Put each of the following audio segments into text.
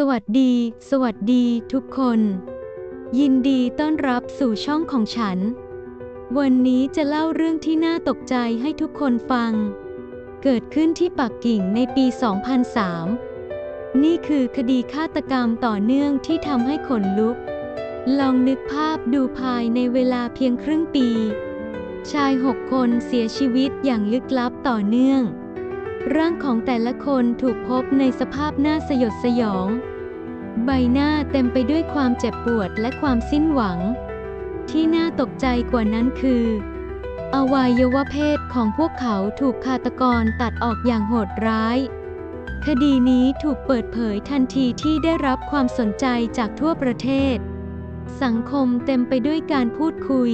สวัสดี สวัสดีทุกคน ยินดีต้อนรับสู่ช่องของฉัน วันนี้จะเล่าเรื่องที่น่าตกใจให้ทุกคนฟัง เกิดขึ้นที่ปักกิ่งในปี 2003 นี่คือคดีฆาตกรรมต่อเนื่องที่ทำให้ขนลุก ลองนึกภาพดูภายในเวลาเพียงครึ่งปี ชายหกคนเสียชีวิตอย่างลึกลับต่อเนื่อง ร่างของแต่ละคนถูกพบในสภาพน้าสยดสยอง ใบหน้าเต็มไปด้วยความเจ็บปวดและความสิ้นหวัง ที่น่าตกใจกว่านั้นคือ อวัยวะเพศของพวกเขาถูกฆาตกรตัดออกอย่างโหดร้าย คดีนี้ถูกเปิดเผยทันทีที่ได้รับความสนใจจากทั่วประเทศ สังคมเต็มไปด้วยการพูดคุย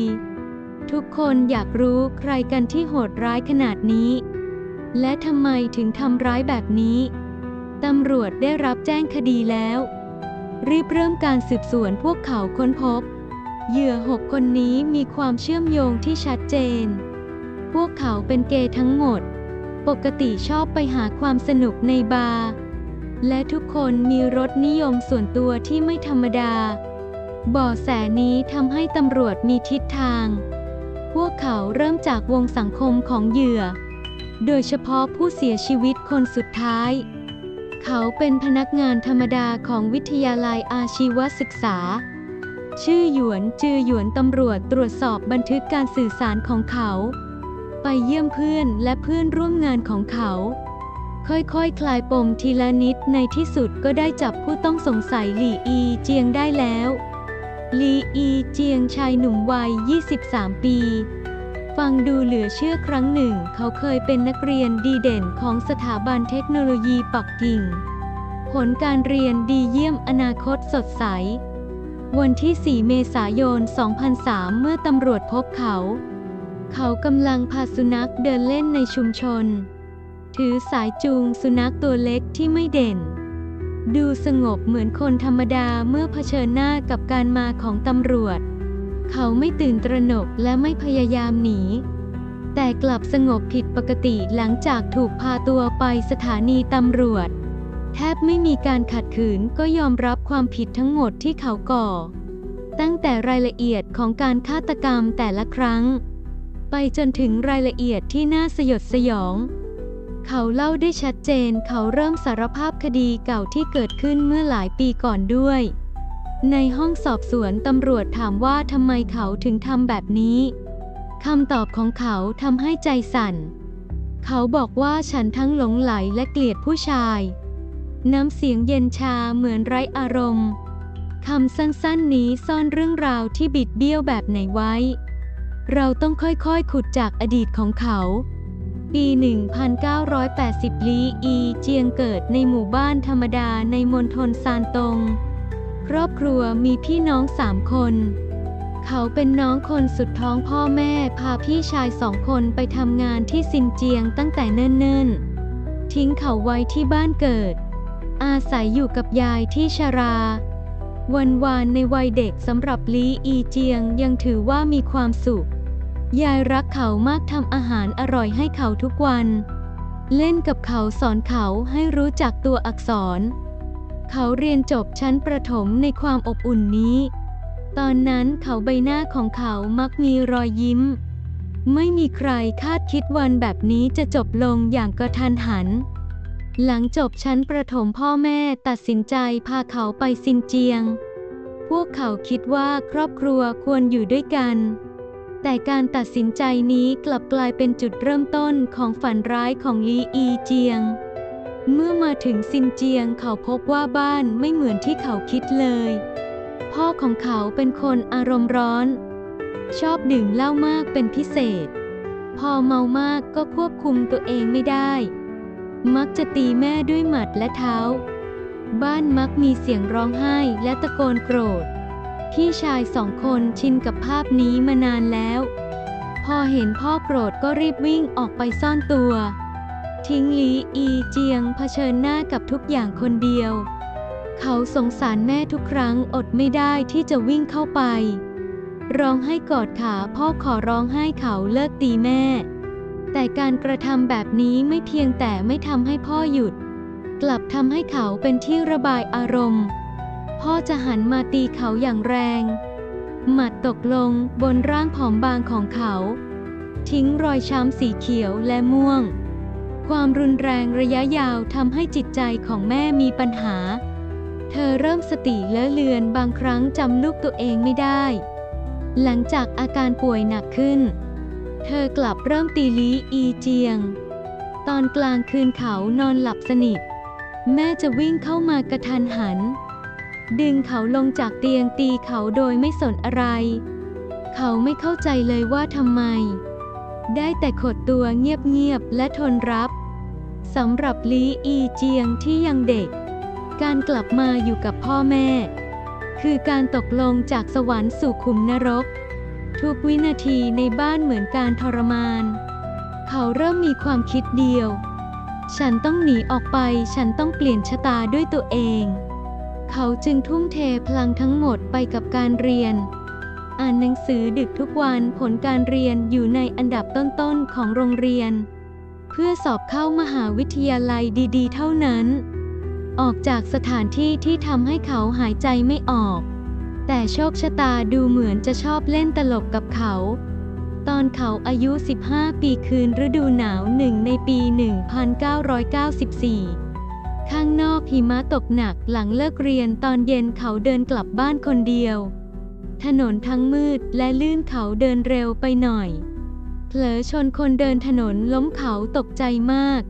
ทุกคนอยากรู้ใครกันที่โหดร้ายขนาดนี้ และทำไมถึงทำร้ายแบบนี้ ตำรวจได้รับแจ้งคดีแล้ว รีบเริ่มการสืบสวนพวกเขาค้นพบ เหยื่อหกคนนี้มีความเชื่อมโยงที่ชัดเจน พวกเขาเป็นเกย์ทั้งหมด ปกติชอบไปหาความสนุกในบาร์ และทุกคนมีรสนิยมส่วนตัวที่ไม่ธรรมดาเบ่อแสนี้ทำให้ตำรวจมีทิศทาง พวกเขาเริ่มจากวงสังคมของเหยื่อ โดยเฉพาะผู้เสียชีวิตคนสุดท้าย เขาเป็นพนักงานธรรมดาของวิทยาลัยอาชีวศึกษา ชื่อหยวนจือหยวนตำรวจตรวจสอบบันทึกการสื่อสารของเขา ไปเยี่ยมเพื่อนและเพื่อนร่วมงานของเขา ค่อยๆคคลายปมทีละนิดในที่สุดก็ได้จับผู้ต้องสงสัยหลี่อีเจียงได้แล้วหลีอีเจียงชายหนุ่มวัย 23 ปี ฟังดูเหลือเชื่อครั้งหนึ่ง เขาเคยเป็นนักเรียนดีเด่นของสถาบันเทคโนโลยีปักกิ่ง ผลการเรียนดีเยี่ยมอนาคตสดใส วันที่ 4 เมษายน 2003 เมื่อตำรวจพบเขา เขากำลังพาสุนัขเดินเล่นในชุมชน ถือสายจูงสุนัขตัวเล็กที่ไม่เด่น ดูสงบเหมือนคนธรรมดาเมื่อเผชิญหน้ากับการมาของตำรวจ เขาไม่ตื่นตระหนกและไม่พยายามหนี แต่กลับสงบผิดปกติหลังจากถูกพาตัวไปสถานีตำรวจ แทบไม่มีการขัดขืนก็ยอมรับความผิดทั้งหมดที่เขาก่อ ตั้งแต่รายละเอียดของการฆาตกรรมแต่ละครั้ง ไปจนถึงรายละเอียดที่น่าสยดสยอง เขาเล่าได้ชัดเจนเขาเริ่มสารภาพคดีเก่าที่เกิดขึ้นเมื่อหลายปีก่อนด้วย ในห้องสอบสวนตำรวจถามว่าทำไมเขาถึงทำแบบนี้คำตอบของเขาทำให้ใจสั่น เขาบอกว่าฉันทั้งหลงไหลและเกลียดผู้ชาย น้ำเสียงเย็นชาเหมือนไร้อารมณ์คำสั้นๆนี้ซ่อนเรื่องราวที่บิดเบี้ยวแบบไหนไว้ เราต้องค่อยๆ ขุดจากอดีตของเขา ปี 1980 ลีอีเจียงเกิดในหมู่บ้านธรรมดาในมณฑลซานตง ครอบครัวมีพี่น้องสามคน เขาเป็นน้องคนสุดท้องพ่อแม่พาพี่ชายสองคนไปทำงานที่ซินเจียงตั้งแต่เนิ่นๆ ทิ้งเขาไว้ที่บ้านเกิด อาศัยอยู่กับยายที่ชราวันวานในวัยเด็กสำหรับลีอีเจียงยังถือว่ามีความสุข ยายรักเขามากทำอาหารอร่อยให้เขาทุกวัน เล่นกับเขาสอนเขาให้รู้จักตัวอักษร เขาเรียนจบชั้นประถมในความอบอุ่นนี้ ตอนนั้นเขาใบหน้าของเขามักมีรอยยิ้ม ไม่มีใครคาดคิดวันแบบนี้จะจบลงอย่างกระทันหัน หลังจบชั้นประถมพ่อแม่ตัดสินใจพาเขาไปซินเจียง พวกเขาคิดว่าครอบครัวควรอยู่ด้วยกันแต่การตัดสินใจนี้กลับกลายเป็นจุดเริ่มต้นของฝันร้ายของลีอีเจียง เมื่อมาถึงซินเจียงเขาพบว่าบ้านไม่เหมือนที่เขาคิดเลย พ่อของเขาเป็นคนอารมณ์ร้อน ชอบดื่มเหล้ามากเป็นพิเศษ พอเมามากก็ควบคุมตัวเองไม่ได้ มักจะตีแม่ด้วยหมัดและเท้า บ้านมักมีเสียงร้องไห้และตะโกนโกรธ พี่ชายสองคนชินกับภาพนี้มานานแล้ว พอเห็นพ่อโกรธก็รีบวิ่งออกไปซ่อนตัว ทิ้งลีอีเจียงเผชิญหน้ากับทุกอย่างคนเดียว เขาสงสารแม่ทุกครั้งอดไม่ได้ที่จะวิ่งเข้าไป ร้องให้กอดขาพ่อขอร้องให้เขาเลิกตีแม่ แต่การกระทำแบบนี้ไม่เพียงแต่ไม่ทำให้พ่อหยุด กลับทำให้เขาเป็นที่ระบายอารมณ์ พ่อจะหันมาตีเขาอย่างแรง หมัดตกลงบนร่างผอมบางของเขา ทิ้งรอยช้ำสีเขียวและม่วง ความรุนแรงระยะยาวทำให้จิตใจของแม่มีปัญหา เธอเริ่มสติเลอะเลือนบางครั้งจำลูกตัวเองไม่ได้ หลังจากอาการป่วยหนักขึ้น เธอกลับเริ่มตีลีอีเจียง ตอนกลางคืนเขานอนหลับสนิท แม่จะวิ่งเข้ามากระทันหัน ดึงเขาลงจากเตียงตีเขาโดยไม่สนอะไร เขาไม่เข้าใจเลยว่าทำไม ได้แต่ขดตัวเงียบๆและทนรับ สำหรับลีอีเจียงที่ยังเด็ก การกลับมาอยู่กับพ่อแม่ คือการตกลงจากสวรรค์สู่ขุมนรก ทุกวินาทีในบ้านเหมือนการทรมาน เขาเริ่มมีความคิดเดียว ฉันต้องหนีออกไป ฉันต้องเปลี่ยนชะตาด้วยตัวเอง เขาจึงทุ่มเทพลังทั้งหมดไปกับการเรียน อ่านหนังสือดึกทุกวันผลการเรียนอยู่ในอันดับต้นๆของโรงเรียน เพื่อสอบเข้ามหาวิทยาลัยดีๆ เท่านั้น ออกจากสถานที่ที่ทำให้เขาหายใจไม่ออก แต่โชคชะตาดูเหมือนจะชอบเล่นตลกกับเขา ตอนเขาอายุ 15 ปีคืนฤดูหนาวหนึ่งในปี 1994ข้างนอกหิมะตกหนักหลังเลิกเรียนตอนเย็นเขาเดินกลับบ้านคนเดียว ถนนทั้งมืดและลื่นเขาเดินเร็วไปหน่อย เผลอชนคนเดินถนนล้มเขาตกใจมาก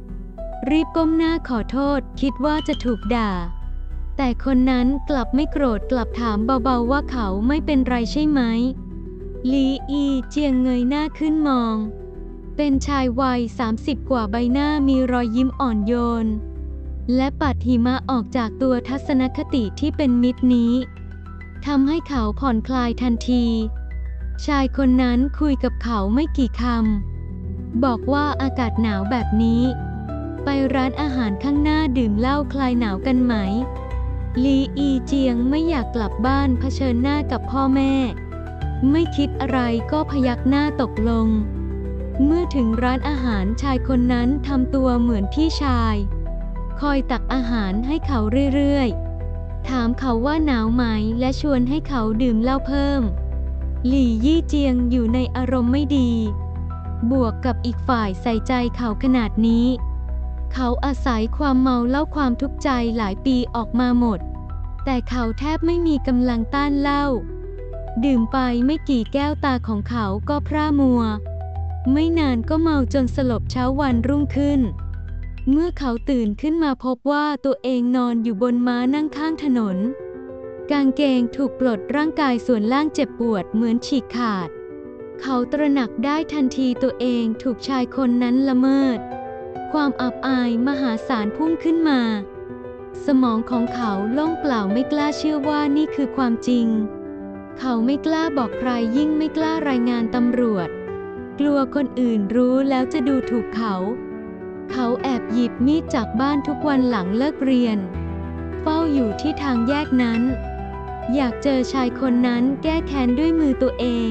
รีบก้มหน้าขอโทษคิดว่าจะถูกด่า แต่คนนั้นกลับไม่โกรธกลับถามเบาๆว่าเขาไม่เป็นไรใช่ไหมลีอีเจียงเงยหน้าขึ้นมอง เป็นชายวัย 30 กว่าใบหน้ามีรอยยิ้มอ่อนโยน และปัดหิมะออกจากตัวทัศนคติที่เป็นมิตรนี้ ทำให้เขาผ่อนคลายทันที ชายคนนั้นคุยกับเขาไม่กี่คำ บอกว่าอากาศหนาวแบบนี้ ไปร้านอาหารข้างหน้าดื่มเหล้าคลายหนาวกันไหม ลีอีเจียงไม่อยากกลับบ้านเผชิญหน้ากับพ่อแม่ ไม่คิดอะไรก็พยักหน้าตกลง เมื่อถึงร้านอาหารชายคนนั้นทำตัวเหมือนพี่ชาย คอยตักอาหารให้เขาเรื่อยๆ ถามเขาว่าหนาวไหมและชวนให้เขาดื่มเหล้าเพิ่ม หลี่ยี่เจียงอยู่ในอารมณ์ไม่ดี บวกกับอีกฝ่ายใส่ใจเขาขนาดนี้ เขาอาศัยความเมาเล่าความทุกข์ใจหลายปีออกมาหมด แต่เขาแทบไม่มีกำลังต้านเหล้า ดื่มไปไม่กี่แก้วตาของเขาก็พร่ามัว ไม่นานก็เมาจนสลบเช้าวันรุ่งขึ้น เมื่อเขาตื่นขึ้นมาพบว่าตัวเองนอนอยู่บนม้านั่งข้างถนน กางเกงถูกปลดร่างกายส่วนล่างเจ็บปวดเหมือนฉีกขาด เขาตระหนักได้ทันทีตัวเองถูกชายคนนั้นละเมิด ความอับอายมหาศาลพุ่งขึ้นมา สมองของเขาล่องเปล่าไม่กล้าเชื่อว่านี่คือความจริง เขาไม่กล้าบอกใครยิ่งไม่กล้ารายงานตำรวจ กลัวคนอื่นรู้แล้วจะดูถูกเขา เขาแอบหยิบมีดจากบ้านทุกวันหลังเลิกเรียน เฝ้าอยู่ที่ทางแยกนั้น อยากเจอชายคนนั้นแก้แค้นด้วยมือตัวเอง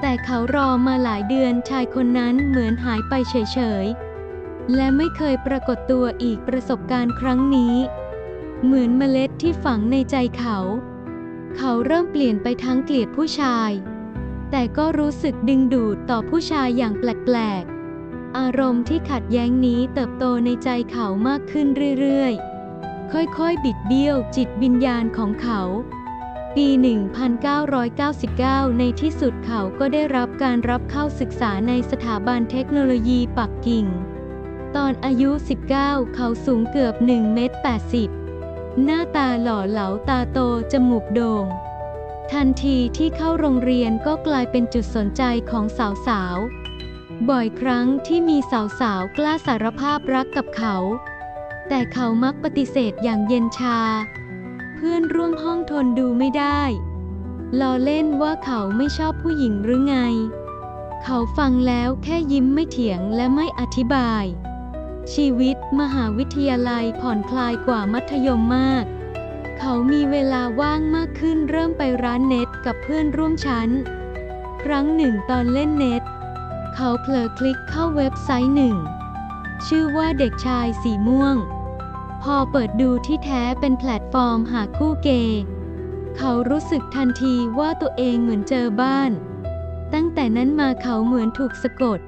แต่เขารอมาหลายเดือนชายคนนั้นเหมือนหายไปเฉยๆ และไม่เคยปรากฏตัวอีกประสบการณ์ครั้งนี้ เหมือนเมล็ดที่ฝังในใจเขา เขาเริ่มเปลี่ยนไปทั้งเกลียดผู้ชาย แต่ก็รู้สึกดึงดูดต่อผู้ชายอย่างแปลกๆ อารมณ์ที่ขัดแย้งนี้เติบโตในใจเขามากขึ้นเรื่อยๆ ค่อยๆ บิดเบี้ยวจิตวิญญาณของเขา ปี 1999 ในที่สุดเขาก็ได้รับการรับเข้าศึกษาในสถาบันเทคโนโลยีปักกิ่ง ตอนอายุ 19 เขาสูงเกือบ1เมตร80 หน้าตาหล่อเหลาตาโตจมูกโด่ง ทันทีที่เข้าโรงเรียนก็กลายเป็นจุดสนใจของสาวๆ บ่อยครั้งที่มีสาวๆ กล้าสารภาพรักกับเขา แต่เขามักปฏิเสธอย่างเย็นชา เพื่อนร่วมห้องทนดูไม่ได้ล้อเล่นว่าเขาไม่ชอบผู้หญิงหรือไง เขาฟังแล้วแค่ยิ้มไม่เถียงและไม่อธิบาย ชีวิตมหาวิทยาลัยผ่อนคลายกว่ามัธยมมาก เขามีเวลาว่างมากขึ้นเริ่มไปร้านเน็ตกับเพื่อนร่วมชั้น ครั้งหนึ่งตอนเล่นเน็ต เขาเผลอคลิกเข้าเว็บไซต์หนึ่ง ชื่อว่าเด็กชายสีม่วง พอเปิดดูที่แท้เป็นแพลตฟอร์มหาคู่เกย์เขารู้สึกทันทีว่าตัวเองเหมือนเจอบ้าน ตั้งแต่นั้นมาเขาเหมือนถูกสะกด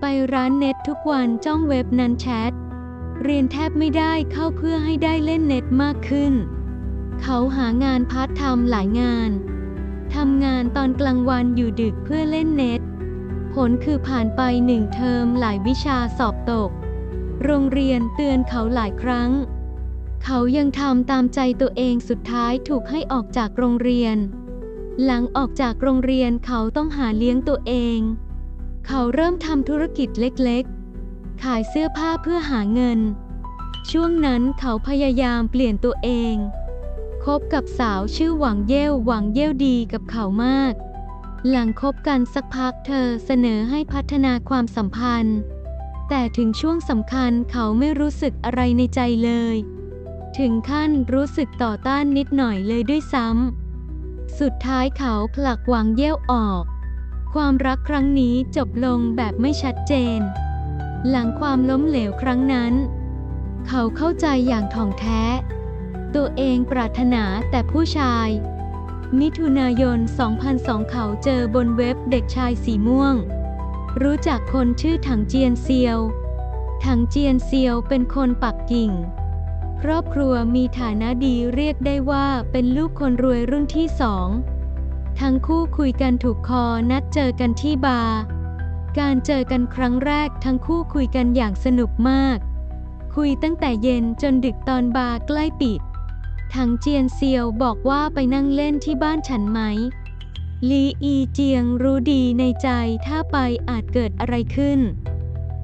ไปร้านเน็ตทุกวันจ้องเว็บนั้นแชท เรียนแทบไม่ได้เข้าเพื่อให้ได้เล่นเน็ตมากขึ้น เขาหางานพาร์ทไทม์หลายงานทำงานตอนกลางวันอยู่ดึกเพื่อเล่นเน็ต ผลคือผ่านไปหนึ่งเทอมหลายวิชาสอบตก โรงเรียนเตือนเขาหลายครั้ง เขายังทำตามใจตัวเองสุดท้ายถูกให้ออกจากโรงเรียน หลังออกจากโรงเรียนเขาต้องหาเลี้ยงตัวเอง เขาเริ่มทำธุรกิจเล็กๆ ขายเสื้อผ้าเพื่อหาเงิน ช่วงนั้นเขาพยายามเปลี่ยนตัวเองคบกับสาวชื่อหวังเย่วหวังเย่วดีกับเขามาก หลังคบกันสักพักเธอเสนอให้พัฒนาความสัมพันธ์ แต่ถึงช่วงสำคัญเขาไม่รู้สึกอะไรในใจเลย ถึงขั้นรู้สึกต่อต้านนิดหน่อยเลยด้วยซ้ำ สุดท้ายเขาผลักวังเย่วออก ความรักครั้งนี้จบลงแบบไม่ชัดเจน หลังความล้มเหลวครั้งนั้น เขาเข้าใจอย่างถ่องแท้ ตัวเองปรารถนาแต่ผู้ชาย มิถุนายน 2002 เขาเจอบนเว็บเด็กชายสีม่วง รู้จักคนชื่อถังเจียนเซียว ถังเจียนเซียวเป็นคนปักกิ่ง ครอบครัวมีฐานะดีเรียกได้ว่าเป็นลูกคนรวยรุ่นที่สอง ทั้งคู่คุยกันถูกคอนัดเจอกันที่บาร์ การเจอกันครั้งแรกทั้งคู่คุยกันอย่างสนุกมาก คุยตั้งแต่เย็นจนดึกตอนบาร์ใกล้ปิด ถังเจียนเซียวบอกว่าไปนั่งเล่นที่บ้านฉันไหม ลีอีเจียงรู้ดีในใจถ้าไปอาจเกิดอะไรขึ้น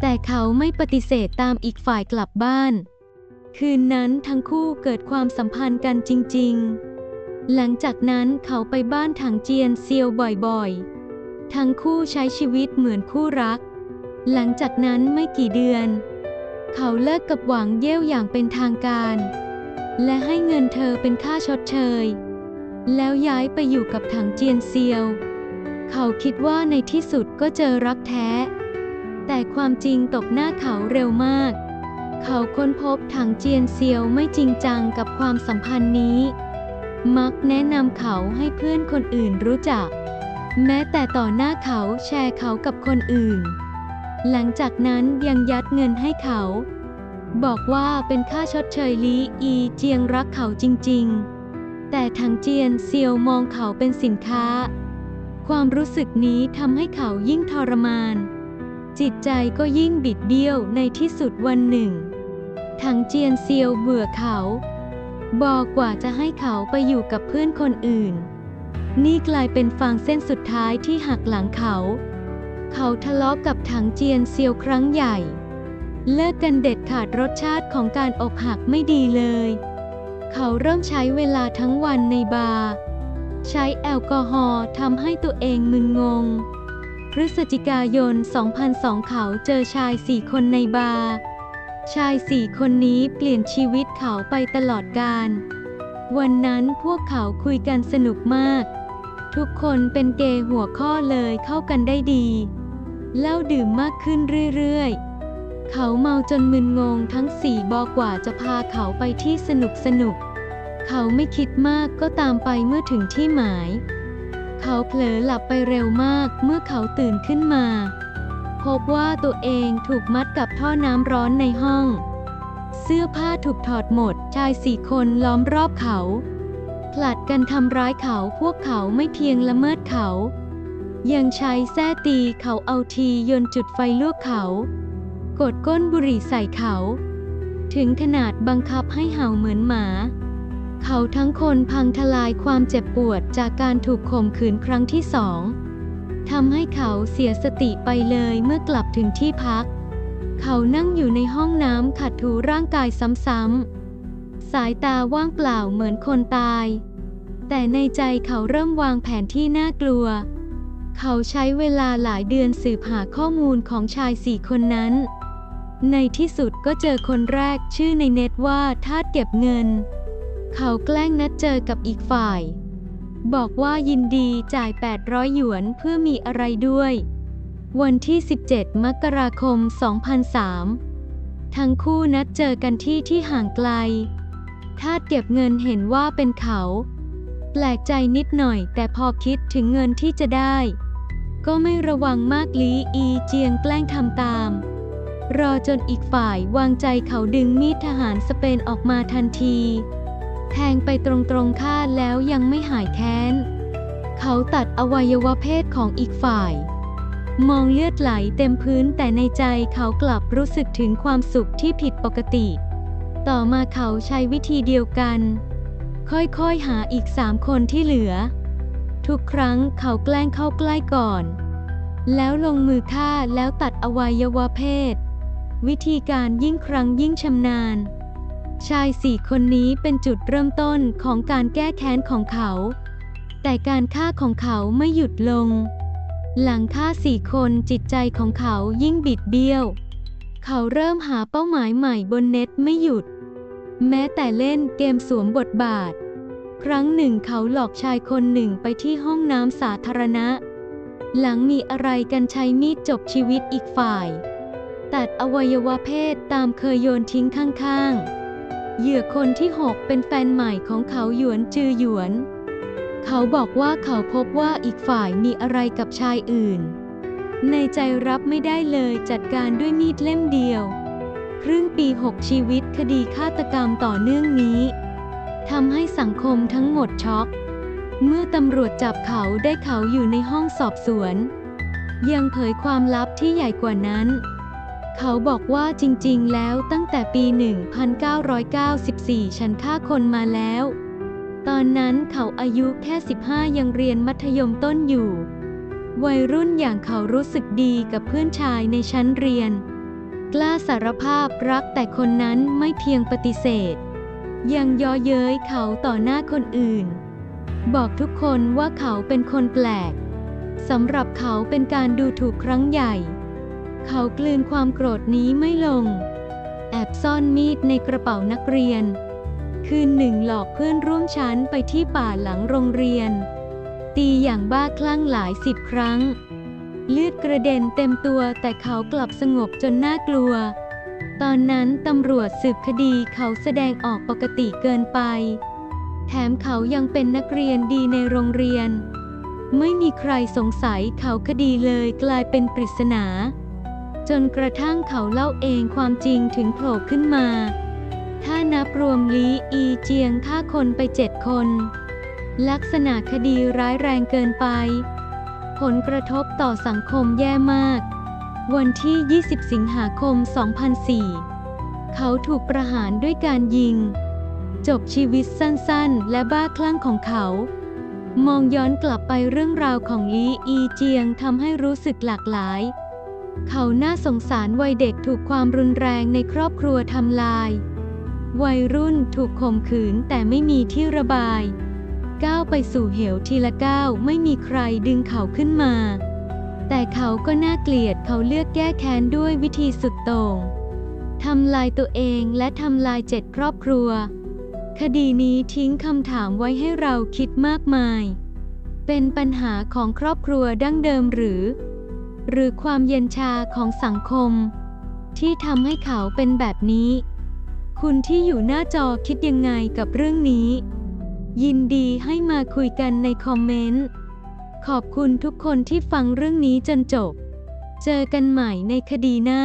แต่เขาไม่ปฏิเสธตามอีกฝ่ายกลับบ้าน คืนนั้นทั้งคู่เกิดความสัมพันธ์กันจริง ๆ หลังจากนั้นเขาไปบ้านถังเจียนเซียวบ่อยๆ ทั้งคู่ใช้ชีวิตเหมือนคู่รัก หลังจากนั้นไม่กี่เดือน เขาเลิกกับหวังเย่ยวอย่างเป็นทางการ และให้เงินเธอเป็นค่าชดเชย แล้วย้ายไปอยู่กับถังเจียนเซียว เขาคิดว่าในที่สุดก็เจอรักแท้ แต่ความจริงตกหน้าเขาเร็วมาก เขาค้นพบถังเจียนเซียวไม่จริงจังกับความสัมพันธ์นี้ มักแนะนำเขาให้เพื่อนคนอื่นรู้จัก แม้แต่ต่อหน้าเขาแชร์เขากับคนอื่น หลังจากนั้นยังยัดเงินให้เขา บอกว่าเป็นค่าชดเชยลีอีเจียงรักเขาจริงๆ แต่ทางเจียนเซียวมองเขาเป็นสินค้า ความรู้สึกนี้ทำให้เขายิ่งทรมาน จิตใจก็ยิ่งบิดเบี้ยวในที่สุดวันหนึ่งทางเจียนเซียวเบื่อเขา บอกกว่าจะให้เขาไปอยู่กับเพื่อนคนอื่น นี่กลายเป็นฟางเส้นสุดท้ายที่หักหลังเขา เขาทะเลาะกับถังเจียนเซียวครั้งใหญ่ เลิกกันเด็ดขาดรสชาติของการอกหักไม่ดีเลย เขาเริ่มใช้เวลาทั้งวันในบาร์ ใช้แอลกอฮอล์ทำให้ตัวเองมึนงง พฤศจิกายน 2002 เขาเจอชายสี่คนในบาร์ ชายสี่คนนี้เปลี่ยนชีวิตเขาไปตลอดกาล วันนั้นพวกเขาคุยกันสนุกมาก ทุกคนเป็นเกย์หัวข้อเลยเข้ากันได้ดี เล้าดื่มมากขึ้นเรื่อยๆ เขาเมาจนมึนงงทั้งสี่บอกว่าจะพาเขาไปที่สนุกสนุก เขาไม่คิดมากก็ตามไปเมื่อถึงที่หมาย เขาเผลอหลับไปเร็วมากเมื่อเขาตื่นขึ้นมา พบว่าตัวเองถูกมัดกับท่อน้ำร้อนในห้อง เสื้อผ้าถูกถอดหมด ชายสี่คนล้อมรอบเขา ผลัดกันทำร้ายเขาพวกเขาไม่เพียงละเมิดเขา ยังใช้แส้ตีเขาเอาทียนจุดไฟลวกเขา กดก้นบุหรี่ใส่เขา ถึงขนาดบังคับให้เห่าเหมือนหมา เขาทั้งคนพังทลายความเจ็บปวดจากการถูกข่มขืนครั้งที่สองทำให้เขาเสียสติไปเลยเมื่อกลับถึงที่พัก เขานั่งอยู่ในห้องน้ำขัดถูร่างกายซ้ำๆ สายตาว่างเปล่าเหมือนคนตาย แต่ในใจเขาเริ่มวางแผนที่น่ากลัว เขาใช้เวลาหลายเดือนสืบหาข้อมูลของชายสี่คนนั้น ในที่สุดก็เจอคนแรกชื่อในเน็ตว่าทาสเก็บเงิน เขาแกล้งนัดเจอกับอีกฝ่าย บอกว่ายินดีจ่าย 800 หยวนเพื่อมีอะไรด้วย วันที่ 17 มกราคม 2003 ทั้งคู่นัดเจอกันที่ที่ห่างไกล ทาสเก็บเงินเห็นว่าเป็นเขา แปลกใจนิดหน่อย แต่พอคิดถึงเงินที่จะได้ ก็ไม่ระวังมากลีอีเจียงแกล้งทำตาม รอจนอีกฝ่ายวางใจเขาดึงมีดทหารสเปนออกมาทันที แทงไปตรงๆข้าแล้วยังไม่หายแค้น เขาตัดอวัยวะเพศของอีกฝ่าย มองเลือดไหลเต็มพื้นแต่ในใจเขากลับรู้สึกถึงความสุขที่ผิดปกติ ต่อมาเขาใช้วิธีเดียวกัน ค่อยๆหาอีกสามคนที่เหลือ ทุกครั้งเขาแกล้งเข้าใกล้ก่อนแล้วลงมือฆ่าแล้วตัดอวัยวะเพศ วิธีการยิ่งครั้งยิ่งชำนาญ ชายสี่คนนี้เป็นจุดเริ่มต้นของการแก้แค้นของเขา แต่การฆ่าของเขาไม่หยุดลง หลังฆ่าสี่คนจิตใจของเขายิ่งบิดเบี้ยว เขาเริ่มหาเป้าหมายใหม่บนเน็ตไม่หยุด แม้แต่เล่นเกมสวมบทบาท ครั้งหนึ่งเขาหลอกชายคนหนึ่งไปที่ห้องน้ำสาธารณะ หลังมีอะไรกันใช้มีดจบชีวิตอีกฝ่าย ตัดอวัยวะเพศตามเคยโยนทิ้งข้างๆ เหยื่อคนที่ 6 เป็นแฟนใหม่ของเขาหยวนจือหยวน เขาบอกว่าเขาพบว่าอีกฝ่ายมีอะไรกับชายอื่น ในใจรับไม่ได้เลยจัดการด้วยมีดเล่มเดียว ครึ่งปี 6 ชีวิตคดีฆาตกรรมต่อเนื่องนี้ทำให้สังคมทั้งหมดช็อก เมื่อตำรวจจับเขาได้เขาอยู่ในห้องสอบสวน ยังเผยความลับที่ใหญ่กว่านั้น เขาบอกว่าจริงๆ แล้วตั้งแต่ปี 1994 ฉันฆ่าคนมาแล้ว ตอนนั้นเขาอายุแค่ 15 ยังเรียนมัธยมต้นอยู่ วัยรุ่นอย่างเขารู้สึกดีกับเพื่อนชายในชั้นเรียน กล้าสารภาพรักแต่คนนั้นไม่เพียงปฏิเสธ ยังย่อเย้ยเขาต่อหน้าคนอื่น บอกทุกคนว่าเขาเป็นคนแปลกสำหรับเขาเป็นการดูถูกครั้งใหญ่ เขากลืนความโกรธนี้ไม่ลง แอบซ่อนมีดในกระเป๋านักเรียน คืนหนึ่งหลอกเพื่อนร่วมชั้นไปที่ป่าหลังโรงเรียน ตีอย่างบ้าคลั่งหลายสิบครั้ง เลือดกระเด็นเต็มตัวแต่เขากลับสงบจนน่ากลัว ตอนนั้นตำรวจสืบคดีเขาแสดงออกปกติเกินไป แถมเขายังเป็นนักเรียนดีในโรงเรียนไม่มีใครสงสัยเขาคดีเลยกลายเป็นปริศนา จนกระทั่งเขาเล่าเองความจริงถึงโผล่ขึ้นมา ถ้านับรวมลีอีเจียงฆ่าคนไปเจ็ดคน ลักษณะคดีร้ายแรงเกินไป ผลกระทบต่อสังคมแย่มาก วันที่ 20 สิงหาคม 2004 เขาถูกประหารด้วยการยิง จบชีวิตสั้นๆ และบ้าคลั่งของเขามองย้อนกลับไปเรื่องราวของลีอีเจียงทำให้รู้สึกหลากหลาย เขาน่าสงสารวัยเด็กถูกความรุนแรงในครอบครัวทำลาย วัยรุ่นถูกข่มขืนแต่ไม่มีที่ระบาย ก้าวไปสู่เหวทีละก้าวไม่มีใครดึงเขาขึ้นมา แต่เขาก็น่าเกลียดเขาเลือกแก้แค้นด้วยวิธีสุดโต่งทำลายตัวเองและทำลายเจ็ดครอบครัว คดีนี้ทิ้งคำถามไว้ให้เราคิดมากมาย เป็นปัญหาของครอบครัวดั้งเดิมหรือ หรือความเย็นชาของสังคม ที่ทำให้เขาเป็นแบบนี้ คุณที่อยู่หน้าจอคิดยังไงกับเรื่องนี้ ยินดีให้มาคุยกันในคอมเมนต์ ขอบคุณทุกคนที่ฟังเรื่องนี้จนจบ เจอกันใหม่ในคดีหน้า